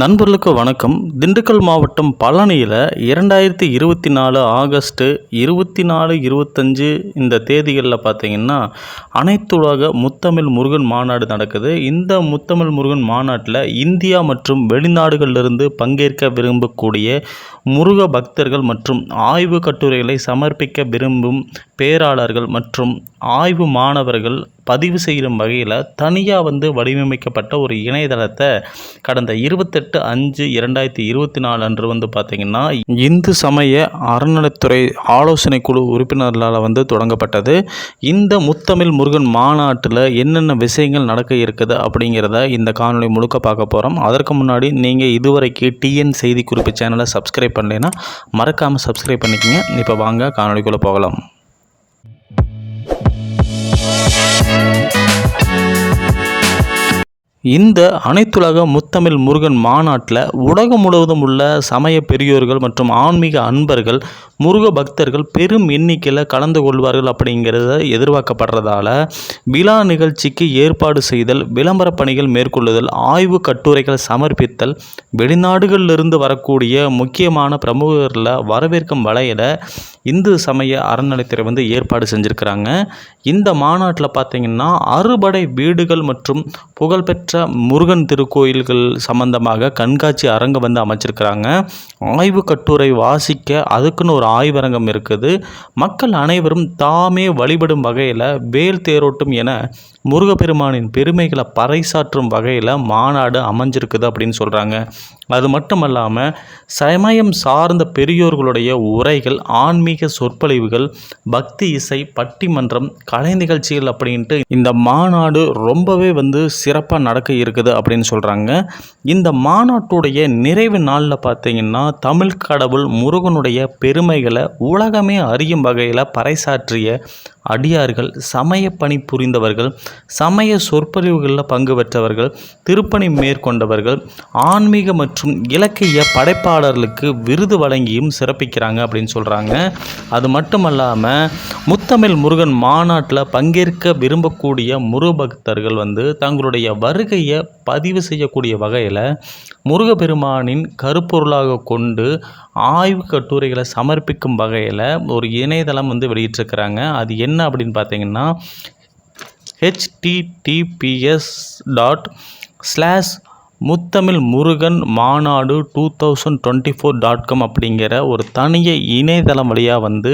நண்பர்களுக்கு வணக்கம். திண்டுக்கல் மாவட்டம் பழனியில் இரண்டாயிரத்தி இருபத்தி நாலு ஆகஸ்ட்டு இருபத்தி நாலு இருபத்தஞ்சு இந்த தேதிகளில் பார்த்தீங்கன்னா அனைத்துலக முத்தமிழ் முருகன் மாநாடு நடக்குது. இந்த முத்தமிழ் முருகன் மாநாட்டில் இந்தியா மற்றும் வெளிநாடுகளிலிருந்து பங்கேற்க விரும்பக்கூடிய முருக பக்தர்கள் மற்றும் ஆய்வு கட்டுரைகளை சமர்ப்பிக்க விரும்பும் பேராளர்கள் மற்றும் ஆய்வு மாணவர்கள் பதிவு செய்யும் வகையில் தனியாக வந்து வடிவமைக்கப்பட்ட ஒரு இணையதளத்தை கடந்த இருபத்தெட்டு அஞ்சு இரண்டாயிரத்தி இருபத்தி நாலு அன்று வந்து பார்த்திங்கன்னா இந்து சமய அறநிலைத்துறை ஆலோசனை குழு உறுப்பினர்களால் வந்து தொடங்கப்பட்டது. இந்த முத்தமிழ் முருகன் மாநாட்டில் என்னென்ன விஷயங்கள் நடக்க இருக்குது அப்படிங்கிறத இந்த காணொலி முழுக்க பார்க்க போகிறோம் அதற்கு முன்னாடி நீங்கள் இதுவரைக்கு டிஎன் செய்தி குறிப்பு சேனலை சப்ஸ்கிரைப் பண்ணலைன்னா மறக்காமல் சப்ஸ்கிரைப் பண்ணிக்கோங்க. இப்போ வாங்க காணொலிக்குள்ளே போகலாம். இந்த அனைத்துலக முத்தமிழ் முருகன் மாநாட்டில் உலகம் முழுவதும் உள்ள சமய பெரியோர்கள் மற்றும் ஆன்மீக அன்பர்கள் முருக பக்தர்கள் பெரும் எண்ணிக்கையில் கலந்து கொள்வார்கள் அப்படிங்கிறத எதிர்பார்க்கப்படுறதால விழா நிகழ்ச்சிக்கு ஏற்பாடு செய்தல் விளம்பர பணிகள் மேற்கொள்ளுதல் ஆய்வு கட்டுரைகள் சமர்ப்பித்தல் வெளிநாடுகளிலிருந்து வரக்கூடிய முக்கியமான பிரமுகர்களில் வரவேற்கும் வகையில் இந்து சமய அறநிலைத்துறை வந்து ஏற்பாடு செஞ்சுருக்கிறாங்க. இந்த மாநாட்டில் பார்த்திங்கன்னா அறுபடை வீடுகள் மற்றும் புகழ்பெற்ற முருகன் திருக்கோயில்கள் சம்பந்தமாக கண்காட்சி அரங்கு வந்து அமைச்சிருக்கிறாங்க. ஆய்வு கட்டுரை வாசிக்க அதுக்குன்னு ஒரு ஆய்வரங்கம் இருக்குது. மக்கள் அனைவரும் தாமே வழிபடும் வகையில் வேல் தேரோட்டும் என முருகப்பெருமானின் பெருமைகளை பறைசாற்றும் வகையில் மாநாடு அமைஞ்சிருக்குது அப்படின்னு சொல்கிறாங்க அது மட்டும் இல்லாமல் சமயம் சார்ந்த பெரியோர்களுடைய உரைகள் ஆன்மீக சொற்பொழிவுகள் பக்தி இசை பட்டிமன்றம் கலை நிகழ்ச்சிகள் அப்படின்ட்டு இந்த மாநாடு ரொம்பவே வந்து சிறப்பாக நடக்க இருக்குது அப்படின்னு சொல்கிறாங்க இந்த மாநாட்டுடைய நிறைவு நாளில் பார்த்தீங்கன்னா தமிழ் கடவுள் முருகனுடைய பெருமைகளை உலகமே அறியும் வகையில் பறைசாற்றிய அடியார்கள் சமய பணி புரிந்தவர்கள் சமய சொற்பொழிவுகளில் பங்கு பெற்றவர்கள் திருப்பணி மேற்கொண்டவர்கள் ஆன்மீக மற்றும் இலக்கிய படைப்பாளர்களுக்கு விருது வழங்கியும் சிறப்பிக்கிறாங்க அப்படின்னு சொல்கிறாங்க அது மட்டுமல்லாமல் முத்தமிழ் முருகன் மாநாட்டில் பங்கேற்க விரும்பக்கூடிய முருகபக்தர்கள் வந்து தங்களுடைய வருகையை பதிவு செய்யக்கூடிய வகையில் முருகப்பெருமானின் கருப்பொருளாக கொண்டு ஆய்வு கட்டுரைகளை சமர்ப்பிக்கும் வகையில் ஒரு இணையதளம் வந்து வெளியிட்டிருக்கிறாங்க. அது என்ன அப்படின்னு பார்த்தீங்கன்னா HTTPS dot slash Muthamizh Murugan மாநாடு two thousand twenty four dot com அப்படிங்கிற ஒரு தனிய இணையதளம் வழியாக வந்து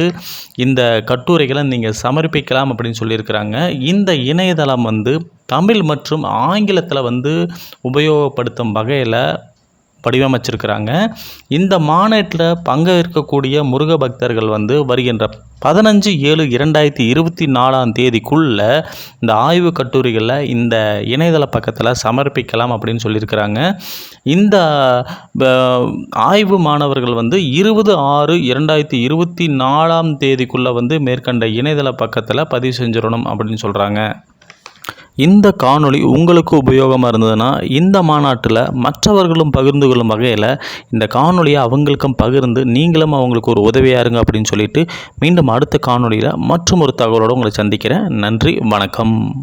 இந்த கட்டுரைகளை நீங்கள் சமர்ப்பிக்கலாம் அப்படின்னு சொல்லியிருக்கிறாங்க. இந்த இணையதளம் வந்து தமிழ் மற்றும் ஆங்கிலத்தில் வந்து உபயோகப்படுத்தும் வகையில் வடிவமைச்சிருக்கிறாங்க. இந்த மாநாட்டில் பங்கேற்கக்கூடிய முருக பக்தர்கள் வந்து வருகின்ற பதினஞ்சு ஏழு இரண்டாயிரத்தி இருபத்தி நாலாம் தேதிக்குள்ளே இந்த ஆய்வு கட்டுரைகளில் இந்த இணையதள பக்கத்தில் சமர்ப்பிக்கலாம் அப்படின்னு சொல்லியிருக்கிறாங்க. இந்த ஆய்வு மாணவர்கள் வந்து இருபது ஆறு இரண்டாயிரத்தி இருபத்தி நாலாம் தேதிக்குள்ளே வந்து மேற்கண்ட இணையதள பக்கத்தில் பதிவு செஞ்சிடணும் அப்படின்னு சொல்கிறாங்க இந்த காணொளி உங்களுக்கு உபயோகமாக இருந்ததுன்னா இந்த மாநாட்டில் மற்றவர்களும் பகிர்ந்து கொள்ளும் வகையில் இந்த காணொலியை அவங்களுக்கும் பகிர்ந்து நீங்களும் அவங்களுக்கு ஒரு உதவியாக இருங்க அப்படின்னு சொல்லிட்டு மீண்டும் அடுத்த காணொலியில் மற்றும் ஒரு தகவலோடு உங்களை சந்திக்கிறேன். நன்றி வணக்கம்.